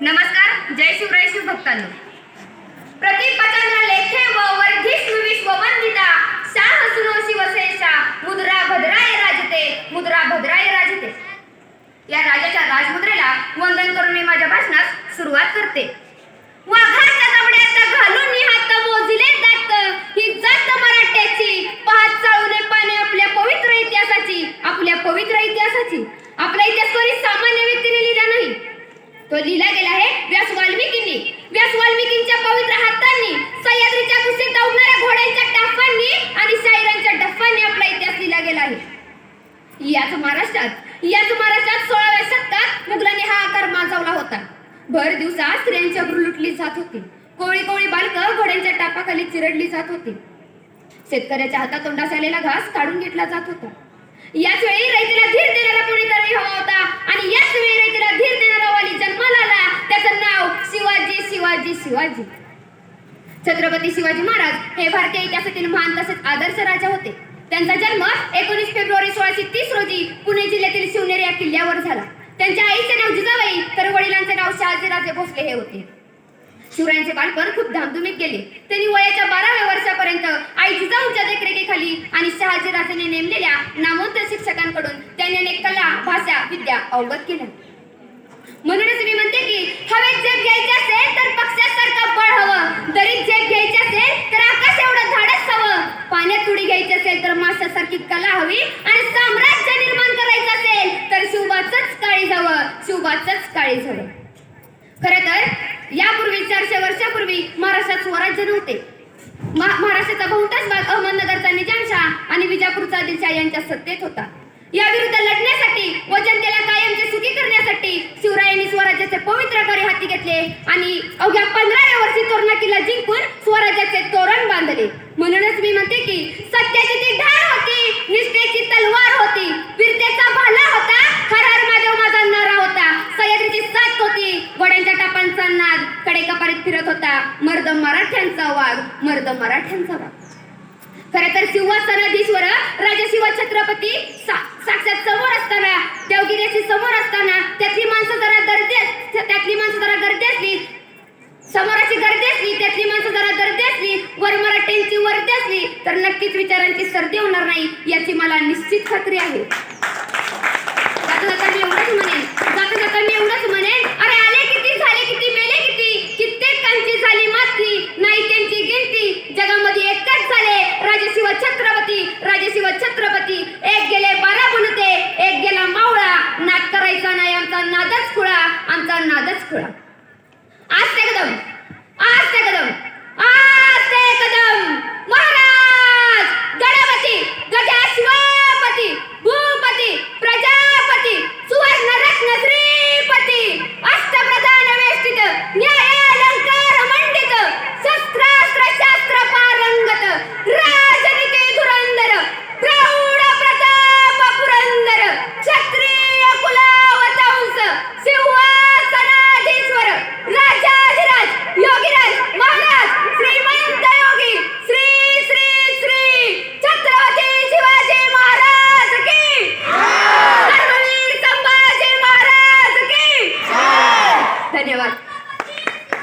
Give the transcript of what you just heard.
नमस्कार जय शिवराय शिवभक्तांनो प्रतिपचंद्र लेखे व वर्धिष्णु वंदिता शाह सुनो शिवशेषा मुद्रा भद्राय राजते मुद्रा भद्राय राजते. या राजाच्या राजमुद्रेला वंदन करून मी माझ्या भाषणास सुरुवात करते. वाघाच्या जबड्यात घालून मी हात मोजले जात ही जात मराठ्याची पाच चाळूने पाने आपल्या पवित्र इतिहासाची आपल्या पवित्र इतिहासाची. आपला इतिहास कोणी सामान्य व्यक्तीने लिहिला नाही. तो लिहिला गेला व्यास वाल्मिकींच्या पवित्र हातांनी सह्याद्रीच्या कुशीत दौडणाऱ्या घोड्यांच्या टाफांनी आणि शायरांच्या डफ्फांनी आपला इतिहास लिहिला गेला आहे. याच महाराष्ट्रात याच महाराष्ट्रात सोळाव्या शतकात मुघलांनी हा आकार माजवला होता. भर दिवसात स्त्रियांच्या अब्रू लुटली जात होती. कोळी कोळी बालकं घोड्यांच्या टापाखाली चिरडली जात होती. शेतकऱ्याच्या हातात तोंडास आलेला घास काढून घेतला जात होता. याच वेळी रैतीला धीर देणारा कोणीतरी हवा होता आणि याच वेळी रैतीला धीर देणारा वाली जन्माला आला त्याचं नाव शिवाजी शिवाजी शिवाजी छत्रपती शिवाजी महाराज हे भारतीय इतिहासातील महान तसेच आदर्श राजा होते. त्यांचा जन्म एकोणीस फेब्रुवारी सोळाशे तीस रोजी पुणे जिल्ह्यातील शिवनेरी या किल्ल्यावर झाला. त्यांच्या आईचे नाव जिजाबाई तर वडिलांचे नाव शहाजीराजे भोसले हे होते. शिवरायांचे बालपण खूप धामधुमीत गेले. त्यांनी वयाच्या बाराव्या वर्षापर्यंत आई जिजाऊंच्या देखरेखीखाली आणि शहाजीराजेने नेमलेल्या नामवंत शिक्षकांकडून त्यांनी अनेक कला भाषा विद्या अवगत केल्या. म्हणूनच मी म्हणते की हवेत जग घ्यायचे असेल तर पक्षासारखं आणि साम्राज्य निर्माण करायचं असेल तर शिवबाचंच काळी जावं शिवबाचंच काळी जावं. खरं तर यापूर्वी चारशे वर्षापूर्वी महाराष्ट्रात स्वराज्य नव्हते. महाराष्ट्राचा बहुतांश भाग अहमदनगरचा निजामशाह आणि विजापूरचा आदिलशाह यांच्या सत्तेत होता. या विरुद्ध लढण्यासाठी व जनतेला कायमचे सुखी करण्यासाठी शिवरायांनी स्वराज्याचे पवित्र कार्य हाती घेतले आणि अवघ्या पंधराव्या वर्षी तोरणा किल्ला जिंकून स्वराज्याचे तोरण बांधले. म्हणूनच मी म्हणते की सत्याची घोड्यांच्या टापांचा नादकडे कपारीत फिरत होता मर्द मराठ्यांचा वाघ मर्द मराठ्यांचा वाघ खर तर सिंहासनाधीश्वर राजा शिव छत्रपती साक्षात समोर असताना देवगिरीची समोर असताना त्यातली माणसं जरा गर्दी त्यातली माणसं जरा गर्दी असली समोराची गर्दी असली त्यातली माणसं जरा गर्दी असली वर मराठ्यांची वर्दी असली तर नक्कीच विचारांची सर्दी होणार नाही याची मला निश्चित खात्री आहे. आता मी एवढंच म्हणेन. आमचा नादच खुळा. आज ते कदम. आज ते कदम.